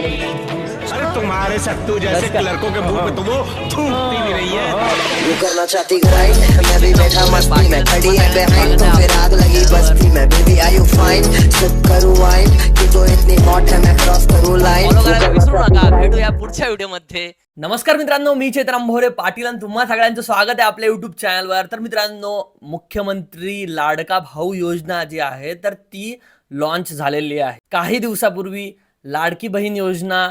कहानी अरे तुम्हारे सत्तू जैसे क्लर्कों के मुंह पे तो वो थूकती भी नहीं है। तू करना चाहती ग्राइंड मैं भी बैठा मस्ती में। खड़ी है behind तो फिर आग लगी बस्ती में। Baby are you fine sip करूं वाइन कि तो इतनी हॉट है मैं क्रॉस करूं लाइन फॉलो करायला विसरू नका भेटूया पुढच्या व्हिडिओमध्ये नमस्कार मित्रांनो मी चेतन मोहरे पाटील आणि तुम्हा सगळ्यांचं स्वागत आहे आपल्या युट्यूब चॅनलवर तर मित्रांनो मुख्यमंत्री लाडका भाऊ योजना जी आहे तर ती लॉन्च झालेली आहे. काही दिवसापूर्वी लाडकी बहीण योजना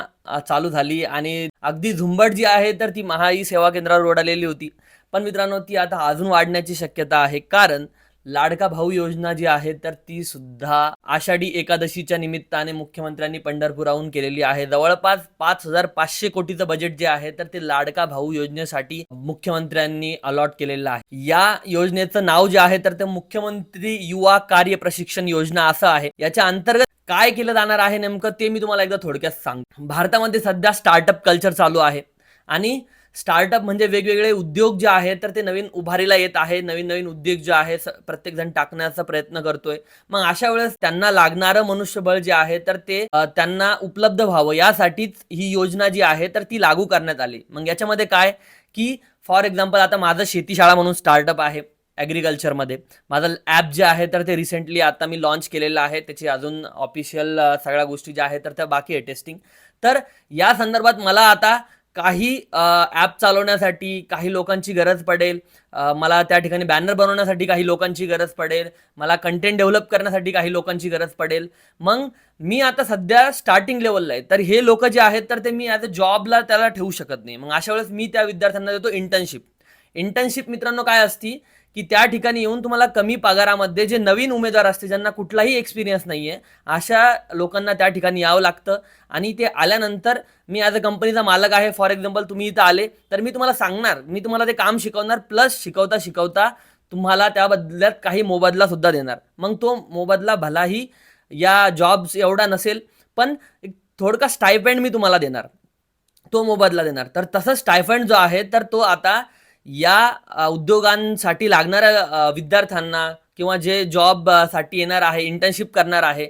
चालू झाली आणि अगदी झुंबड जी आहे तर ती महाई सेवा केंद्रावर उडालेली होती. पण मित्रांनो ती आता अजून वाढण्याची शक्यता आहे. कारण लाडका भाऊ योजना जी आहे तर ती सुद्धा आषाढी एकादशीच्या निमित्ताने मुख्यमंत्र्यांनी पंढरपुराहून केलेली आहे. जवळपास पाच हजार पाचशे कोटीचं बजेट जे आहे तर ते लाडका भाऊ योजनेसाठी मुख्यमंत्र्यांनी अलॉट केलेलं आहे. या योजनेचं नाव जे आहे तर ते मुख्यमंत्री युवा कार्य प्रशिक्षण योजना असं आहे. याच्या अंतर्गत काय केलं जाणार आहे नेमकं ते मी तुम्हाला एकदा थोडक्यात सांग भारतामध्ये सध्या स्टार्टअप कल्चर चालू आहे. आणि स्टार्टअप म्हणजे वेगवेगळे उद्योग जे आहेत तर ते नवीन उभारीला येत आहे. नवीन नवीन उद्योग जे आहे प्रत्येकजण टाकण्याचा प्रयत्न करतोय. मग अशा वेळेस त्यांना लागणारं मनुष्यबळ जे आहे तर ते त्यांना उपलब्ध व्हावं. यासाठीच ही योजना जी आहे तर ती लागू करण्यात आली. मग याच्यामध्ये काय? की फॉर एक्झाम्पल आता माझं शेतीशाळा म्हणून स्टार्टअप आहे. ॲग्रिकल्चरमध्ये माझं ॲप जे आहे तर ते रिसेंटली आता मी लॉन्च केलेलं आहे. त्याची अजून ऑफिशियल सगळ्या गोष्टी ज्या आहेत तर त्या बाकी आहे टेस्टिंग तर या संदर्भात मला आता काही ॲप चालवण्यासाठी काही लोकांची गरज पडेल. मला त्या ठिकाणी बॅनर बनवण्यासाठी काही लोकांची गरज पडेल. मला कंटेंट डेव्हलप करण्यासाठी काही लोकांची गरज पडेल. मग मी आता सध्या स्टार्टिंग लेवलला आहे. तर हे लोक जे आहेत तर ते मी ॲज अ जॉबला त्याला ठेवू शकत नाही. मग अशा वेळेस मी त्या विद्यार्थ्यांना देतो इंटर्नशिप इंटर्नशिप मित्रांनो काय असती की त्या ठिकाणी येऊन तुम्हाला कमी पगारामध्ये जे नवीन उमेदवार असते ज्यांना कुठलाही एक्सपिरियन्स नाही आहे अशा लोकांना त्या ठिकाणी यावं लागतं. आणि ते आल्यानंतर मी ॲज अ कंपनीचा मालक आहे. फॉर एक्झाम्पल तुम्ही इथं आले तर मी तुम्हाला सांगणार. मी तुम्हाला ते काम शिकवणार प्लस शिकवता शिकवता तुम्हाला त्या बदल्यात काही मोबदला सुद्धा देणार. मग तो मोबदला भलाही या जॉब्स एवढा नसेल पण एक थोडका स्टायफंड मी तुम्हाला देणार. तो मोबदला देणार. तर तसं स्टायफंड जो आहे तर तो आता या उद्योगांसाठी लागणाऱ्या विद्यार्थ्यांना किंवा जे जॉबसाठी येणार आहे इंटर्नशिप करणार आहे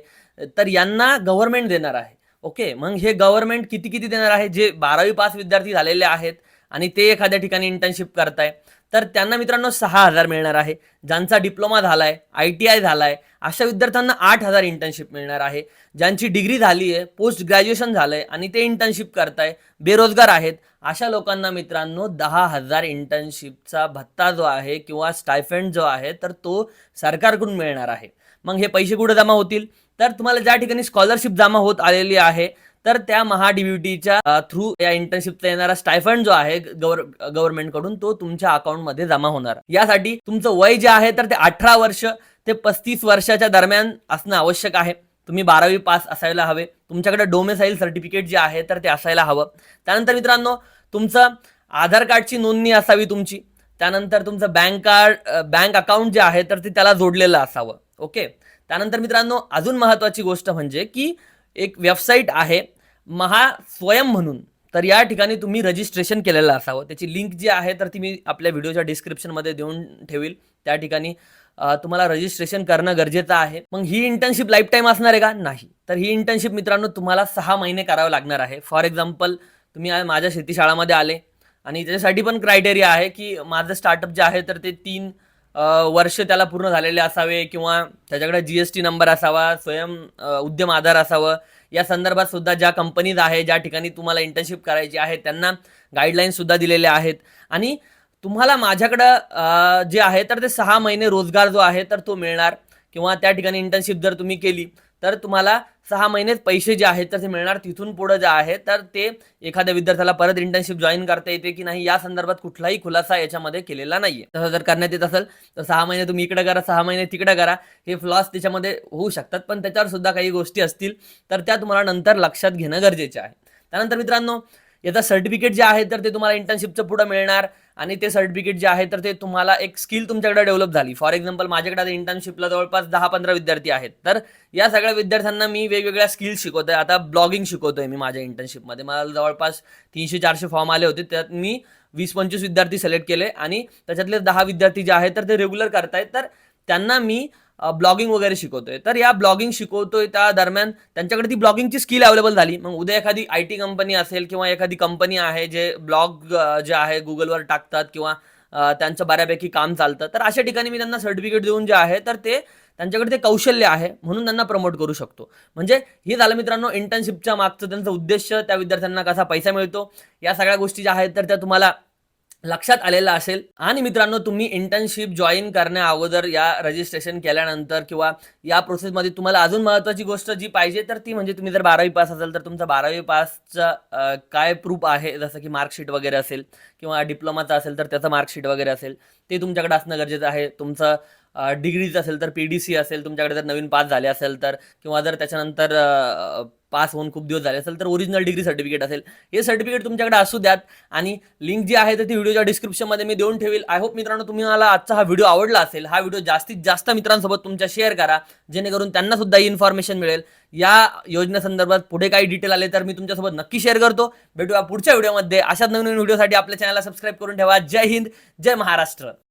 तर यांना गव्हर्नमेंट देणार आहे. ओके मग हे गव्हर्नमेंट किती किती देणार आहे? जे बारावी पास विद्यार्थी झालेले आहेत आणि ते एखाद्या ठिकाणी इंटर्नशिप करताय. तर त्यांना मित्रांनो सहा हजार मिळणार आहे. ज्यांचा डिप्लोमा झालाय आय टी आय झालाय अशा विद्यार्थ्यांना आठ हजार इंटर्नशिप मिळणार आहे. ज्यांची डिग्री झाली आहे पोस्ट ग्रॅज्युएशन झालंय आणि ते इंटर्नशिप करताय बेरोजगार आहेत अशा लोकांना मित्रांनो दहा हजार इंटर्नशिपचा भत्ता जो आहे किंवा स्टायफंड जो आहे तर तो सरकारकडून मिळणार आहे. मग हे पैसे कुठे जमा होतील? तर तुम्हाला ज्या ठिकाणी स्कॉलरशिप जमा होत आलेली आहे तर त्या महा डीबीटीच्या थ्रू या इंटर्नशिपचा येणारा स्टायफंड जो आहे गव्हर्नमेंटकडून तो तुमच्या अकाउंटमध्ये जमा होणार. यासाठी तुमचं वय जे आहे तर ते अठरा वर्ष ते पस्तीस वर्षाच्या दरम्यान असणं आवश्यक आहे. तुम्ही बारावी पास असायला हवे. तुमच्याकडे डोमेसाईल सर्टिफिकेट जे आहे तर ते असायला हवं. त्यानंतर मित्रांनो तुमचं आधार कार्डची नोंदणी असावी तुमची. त्यानंतर तुमचं बँक कार्ड बँक अकाउंट जे आहे तर ते त्याला जोडलेलं असावं. ओके? त्यानंतर मित्रांनो अजून महत्त्वाची गोष्ट म्हणजे की एक वेबसाईट आहे महा स्वयं म्हणून. तर या ठिकाणी तुम्ही रजिस्ट्रेशन केलेलं असावं. त्याची लिंक जी आहे तर ती मी आपल्या व्हिडिओच्या डिस्क्रिप्शनमध्ये देऊन ठेवील. त्या ठिकाणी तुम्हाला रजिस्ट्रेशन करणं गरजेचं आहे. मग ही इंटर्नशिप लाईफ टाईम असणार आहे का? नाही. तर ही इंटर्नशिप मित्रांनो तुम्हाला सहा महिने करावं लागणार आहे. फॉर एक्झाम्पल तुम्ही माझ्या शेतीशाळामध्ये आले आणि त्याच्यासाठी पण क्रायटेरिया आहे की माझं स्टार्टअप जे आहे तर ते तीन वर्ष त्याला पूर्ण झालेले असावे किंवा त्याच्याकडे जी एस टी नंबर असावा स्वयं उद्यम आधार असावं. या संदर्भात सुद्धा ज्या कंपनीज आहे ज्या ठिकाणी तुम्हाला इंटर्नशिप करायची आहे त्यांना गाईडलाईन्ससुद्धा दिलेल्या आहेत. आणि तुम्हाला माझ्याकडं जे आहे तर ते सहा महिने रोजगार जो आहे तर तो मिळणार. किंवा त्या ठिकाणी इंटर्नशिप जर तुम्ही केली तर तुम्हाला सहा महिनेच पैसे जे आहेत तर ते मिळणार तिथून पुढं जे आहे तर ते एखाद्या विद्यार्थ्याला परत इंटर्नशिप जॉईन करता येते की नाही या संदर्भात कुठलाही खुलासा याच्यामध्ये केलेला नाहीये. तसं जर करण्यात येत असेल तर सहा महिने तुम्ही इकडे करा सहा महिने तिकडे करा हे फ्लॉस त्याच्यामध्ये होऊ शकतात पण त्याच्यावर सुद्धा काही गोष्टी असतील तर त्या तुम्हाला नंतर लक्षात घेणं गरजेचे आहे. त्यानंतर मित्रांनो याचा सर्टिफिकेट जे आहे तर ते तुम्हाला इंटर्नशिपचं पुढं मिळणार. आणि ते सर्टिफिकेट जे आहे तर ते तुम्हाला एक स्किल तुमच्याकडे डेव्हलप झाली. फॉर एक्झाम्पल माझ्याकडे आता इंटर्नशिपला जवळपास दहा पंधरा विद्यार्थी आहेत. तर या सगळ्या विद्यार्थ्यांना मी वेगवेगळ्या स्किल्स शिकवतोय. आता ब्लॉगिंग शिकवतोय मी माझ्या इंटर्नशिपमध्ये मला जवळपास तीनशे चारशे फॉर्म आले होते. त्यात मी वीस पंचवीस विद्यार्थी सिलेक्ट केले. आणि त्याच्यातले दहा विद्यार्थी जे आहेत तर ते रेग्युलर करतायत. तर त्यांना मी ब्लॉगिंग वगैरे शिकवतोय. तर या ब्लॉगिंग शिकवतोय त्या दरम्यान त्यांच्याकडे ती ब्लॉगिंगची स्किल अवेलेबल झाली. मग उद्या एखादी आय टी कंपनी असेल किंवा एखादी कंपनी आहे जे ब्लॉग जे आहे गुगलवर टाकतात किंवा त्यांचं बऱ्यापैकी काम चालतं तर अशा ठिकाणी मी त्यांना सर्टिफिकेट देऊन जे आहे तर ते त्यांच्याकडे ते कौशल्य आहे म्हणून त्यांना प्रमोट करू शकतो. म्हणजे हे झालं मित्रांनो इंटर्नशिपच्या मागचं त्यांचा उद्देश त्या विद्यार्थ्यांना कसा पैसा मिळतो या सगळ्या गोष्टी ज्या आहेत तर त्या तुम्हाला लक्षात आलेलं असेल. आणि मित्रांनो तुम्ही इंटर्नशिप जॉईन करण्या अगोदर या रजिस्ट्रेशन केल्यानंतर किंवा या प्रोसेसमध्ये तुम्हाला अजून महत्त्वाची गोष्ट जी पाहिजे तर ती म्हणजे तुम्ही जर बारावी पास असाल तर तुमचा बारावी पासचा काय प्रूफ आहे? जसं की मार्कशीट वगैरे असेल किंवा डिप्लोमाचा असेल तर त्याचं मार्कशीट वगैरे असेल. ते तुमच्याकडे असणं गरजेचं आहे. तुमचं डिग्रीज असेल तर पी डी सी असेल. तुमच्याकडे जर नवीन पास झाले असेल तर किंवा जर त्याच्यानंतर पास होऊन खूप दिवस झाले असेल तर ओरिजिनल डिग्री सर्टिफिकेट असेल. हे सर्टिफिकेट तुमच्याकडे असू द्यात. आणि लिंक जी आहे तर ती व्हिडिओच्या डिस्क्रिप्शनमध्ये मी देऊन ठेवेल. आय होप मित्रांनो मला आजचा हा व्हिडिओ आवडला असेल. हा व्हिडिओ जास्तीत जास्त मित्रांसोबत तुमच्या शेअर करा. जेणेकरून त्यांना सुद्धा ही इन्फॉर्मेशन मिळेल. या योजनेसंदर्भात पुढे काही डिटेल आले तर मी तुमच्यासोबत नक्की शेअर करतो. भेटूया पुढच्या व्हिडिओमध्ये अशाच नवीन नवीन व्हिडिओसाठी आपल्या चॅनलला सबस्क्राईब करून ठेवा. जय हिंद जय महाराष्ट्र.